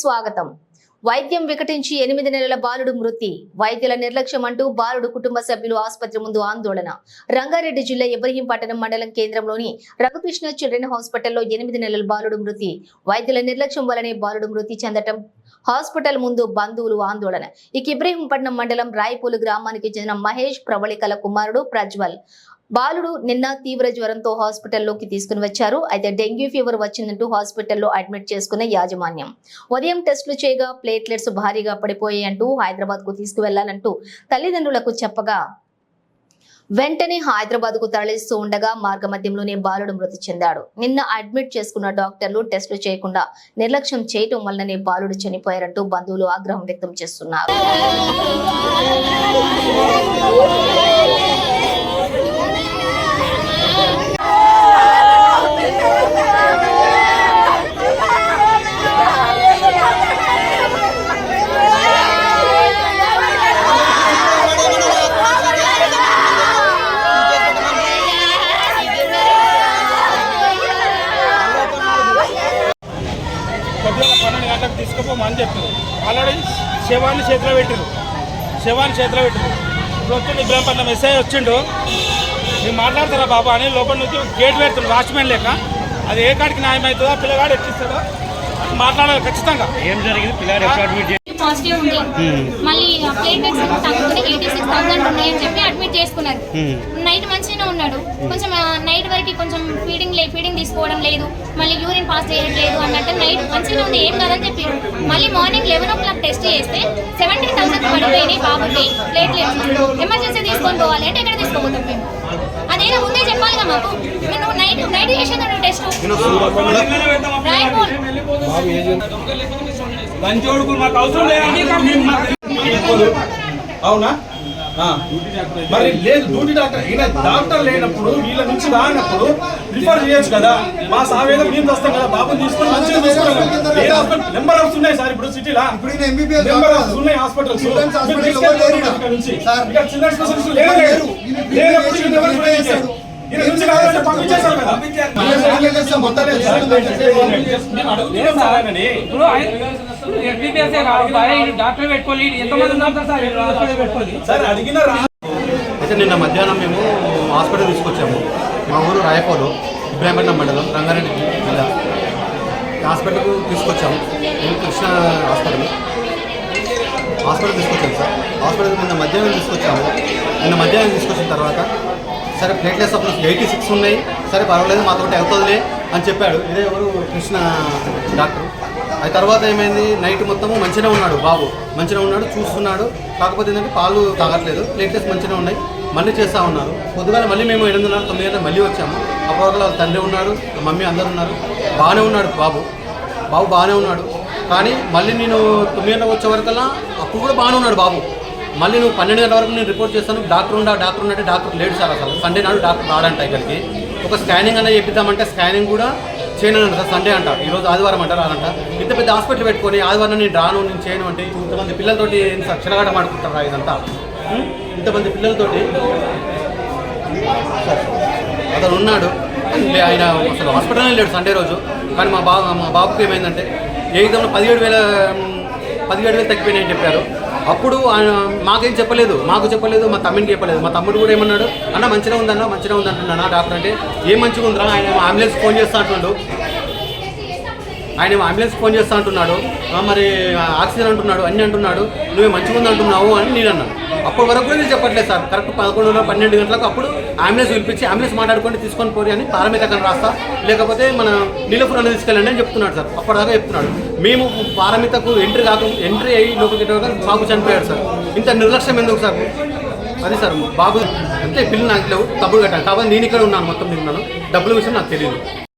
స్వాగతం. వైద్యం వికటించి ఎనిమిది నెలల బాలుడు మృతి. వైద్యుల నిర్లక్ష్యం అంటూ బాలుడు కుటుంబ సభ్యులు ఆసుపత్రి ముందు ఆందోళన. రంగారెడ్డి జిల్లా ఇబ్రహీంపట్నం మండలం కేంద్రంలోని రఘుకృష్ణ చిల్డ్రన్ హాస్పిటల్లో ఎనిమిది నెలల బాలుడు మృతి. వైద్యుల నిర్లక్ష్యం వలనే బాలుడు మృతి చెందటం. హాస్పిటల్ ముందు బంధువులు ఆందోళన. ఇక ఇబ్రహీంపట్నం మండలం రాయపూలు గ్రామానికి చెందిన మహేష్ ప్రవళికల కుమారుడు ప్రజ్వల్. బాలుడు నిన్న తీవ్ర జ్వరంతో హాస్పిటల్లోకి తీసుకుని వచ్చారు. అయితే డెంగ్యూ ఫీవర్ వచ్చిందంటూ హాస్పిటల్లో అడ్మిట్ చేసుకున్న యాజమాన్యం ఉదయం టెస్టులు చేయగా ప్లేట్లెట్స్ భారీగా పడిపోయాయంటూ హైదరాబాద్కు తీసుకువెళ్ళాలంటూ తల్లిదండ్రులకు చెప్పగా వెంటనే హైదరాబాద్కు తరలిస్తూ ఉండగా మార్గమధ్యంలోనే బాలుడు మృతి చెందాడు. నిన్న అడ్మిట్ చేసుకున్న డాక్టర్లు టెస్టులు చేయకుండా నిర్లక్ష్యం చేయటం వల్లనే బాలుడు చనిపోయారంటూ బంధువులు ఆగ్రహం వ్యక్తం చేస్తున్నారు. తీసుకుపోమని చెప్పారు. ఆల్రెడీ శవాన్ని చేతిలో పెట్టారు శవాన్ని చేతిలో పెట్టారు ఇప్పుడు వచ్చిండు ఇబ్రాంపట్నం ఎస్ఐ వచ్చిండు. మీరు మాట్లాడతారా బాబా అని లోపల నుంచి గేట్ పెడుతుంది వాచ్మెన్ లేక అది ఏ కాడికి న్యాయం అవుతుందో పిల్లగాడు ఎట్టిస్తాడో మాట్లాడాలి ఖచ్చితంగా. ఏం జరిగింది? పిల్లగాడు పాజిటివ్ ఉంది. మళ్ళీ ప్లేట్లెట్స్ తగ్గుతుంది ఎయిటీ సిక్స్ థౌసండ్ ఉన్నాయని చెప్పి అడ్మిట్ చేసుకున్నారు. నైట్ మంచిగానే ఉన్నాడు. కొంచెం నైట్ వరకు కొంచెం ఫీడింగ్ లే ఫీడింగ్ తీసుకోవడం లేదు. మళ్ళీ యూరిన్ పాస్ చేయట్లేదు అన్నట్టు నైట్ మంచిగా ఉంది. ఏం కాదని చెప్పారు. మళ్ళీ morning eleven o'clock test చేస్తే సెవెంటీన్ థౌసండ్ పడిపోయినాయి బాబుకి ప్లేట్లెట్స్ ఎమర్జెన్సీ తీసుకొని పోవాలి అంటే ఎక్కడ తీసుకోపోతాం మేము? అదేనా ముందే మాకు. Night night test. అవునా. మరి లేదు డ్యూటీ డాక్టర్ ఈయన డాక్టర్ లేనప్పుడు వీళ్ళ నుంచి రానప్పుడు రిఫర్ చేయొచ్చు కదా. మా సావేదో మేము వస్తాం కదా బాబు తీసుకొని మంచిగా హాస్పిటల్? నెంబర్ ఆఫ్ ఉన్నాయి సార్ ఇప్పుడు సిటీలా? ఇప్పుడు నెంబర్ ఆఫ్. ఉన్నాయి హాస్పిటల్స్. Children's hospital ఎవరు లేరు. ఈయన. సార్. ఇక్కడ చిల్డ్రన్ స్పెషలిస్ట్ లేరు. లేరు. ఈయన లేనప్పుడు మేము. ఇప్పుడు డాక్టర్ పెట్టుకోవాలి ఎంతమంది ఉన్నారు సార్? హాస్పిటల్ పెట్టుకోవాలి సార్ అడిగిన రా అయితే నిన్న మధ్యాహ్నం మేము హాస్పిటల్ తీసుకొచ్చాము. మా ఊరు రాయపోలు ఇబ్రాహీంపట్నం మండలం రంగారెడ్డి జిల్లా. హాస్పిటల్కు తీసుకొచ్చాము. నేను కృష్ణ హాస్పిటల్. హాస్పిటల్ తీసుకొచ్చాము సార్. హాస్పిటల్ నిన్న మధ్యాహ్నం తీసుకొచ్చాము. నిన్న మధ్యాహ్నం తీసుకొచ్చిన తర్వాత సరే ప్లేట్లెస్ అప్పుడు ఎయిటీ సిక్స్ ఉన్నాయి. సరే పర్వాలేదు మాతో అవుతుందిలే అని చెప్పాడు. ఇదే ఎవరు? కృష్ణ డాక్టర్. ఆ తర్వాత ఏమైంది? నైట్ మొత్తము మంచిగా ఉన్నాడు బాబు. మంచిగా ఉన్నాడు చూస్తున్నాడు. కాకపోతే ఏంటంటే పాలు తాగట్లేదు. ప్లేట్లెస్ మంచిగా ఉన్నాయి. మళ్ళీ చేస్తూ ఉన్నారు. పొద్దుగాల మళ్ళీ మేము ఎనిమిదిన్నర తొమ్మిది గంటల మళ్ళీ వచ్చాము. అప్పుడు వాళ్ళ తండ్రి ఉన్నాడు మమ్మీ అందరు ఉన్నారు. బాగానే ఉన్నాడు బాబు. బాబు బాగానే ఉన్నాడు. కానీ మళ్ళీ నేను తొమ్మిది గంటలకు వచ్చే వరకల్లా అప్పుడు కూడా బాగానే ఉన్నాడు బాబు. మళ్ళీ నువ్వు పన్నెండు గంటల వరకు నేను రిపోర్ట్ చేస్తాను. డాక్టర్ ఉండా డాక్టర్ ఉండే డాక్టర్ లేడు సార్ అసలు. సండే నాడు డాక్టర్ రాడంట ఇక్కడికి. ఒక స్కానింగ్ అన్న చెప్పిద్దామంటే స్కానింగ్ కూడా చేయను సార్ సండే అంట. ఈరోజు ఆదివారం అంటారు రాదంట. ఇంత పెద్ద హాస్పిటల్ పెట్టుకొని ఆదివారం నేను రాను నేను చేయను అంటే ఇంతమంది పిల్లలతోటి అక్షరగాట మాడుకుంటారా ఇదంతా? ఇంతమంది పిల్లలతోటి? అతను ఉన్నాడు. ఆయన అసలు హాస్పిటల్ లేడు సండే రోజు. కానీ మా బాబు మా బాబుకి ఏమైందంటే ఏ విధంగా పదిహేడు వేల పదిహేడు వేలు తగ్గిపోయినాయని చెప్పారు. అప్పుడు ఆయన మాకేం చెప్పలేదు. మాకు చెప్పలేదు మా తమ్ముడికి చెప్పలేదు. మా తమ్ముడు కూడా ఏమన్నాడు? అన్న మంచిగా ఉందన్న మంచిగా ఉందంటున్నానా డాక్టర్ అంటే ఏం మంచిగా ఉందిరా ఆయన అంబులెన్స్ ఫోన్ చేస్తా అంటుండు. ఆయన అంబులెన్స్ ఫోన్ చేస్తా అంటున్నాడు. మరి ఆక్సిజన్ అంటున్నాడు అన్నీ అంటున్నాడు. నువ్వే మంచిగా ఉంది అంటున్నావు అని నేను అన్నాను. అప్పటి వరకు కూడా నేను చెప్పట్లేదు సార్. కరెక్ట్ పదకొండు పన్నెండు గంటలకు అప్పుడు అంబులెన్స్ పిలిపించి అంబులెన్స్ మాట్లాడుకొని తీసుకొని పోరి అని పారమితకం రాస్తా. లేకపోతే మన నీలపురాన్ని తీసుకెళ్ళండి అని చెప్తున్నాడు సార్. అప్పటిదాకా చెప్తున్నాడు. మేము పారమితకు ఎంట్రీ కాక ఎంట్రీ అయ్యి లోపలికి బాబు చనిపోయాడు సార్. ఇంత నిర్లక్ష్యం ఎందుకు సార్? అది సార్ బాబు అంటే పిల్లలు నాకు లేవు డబ్బులు కట్టాలి. కాబట్టి నేను ఇక్కడ ఉన్నాను మొత్తం తిన్నాను డబ్బుల విషయం నాకు తెలియదు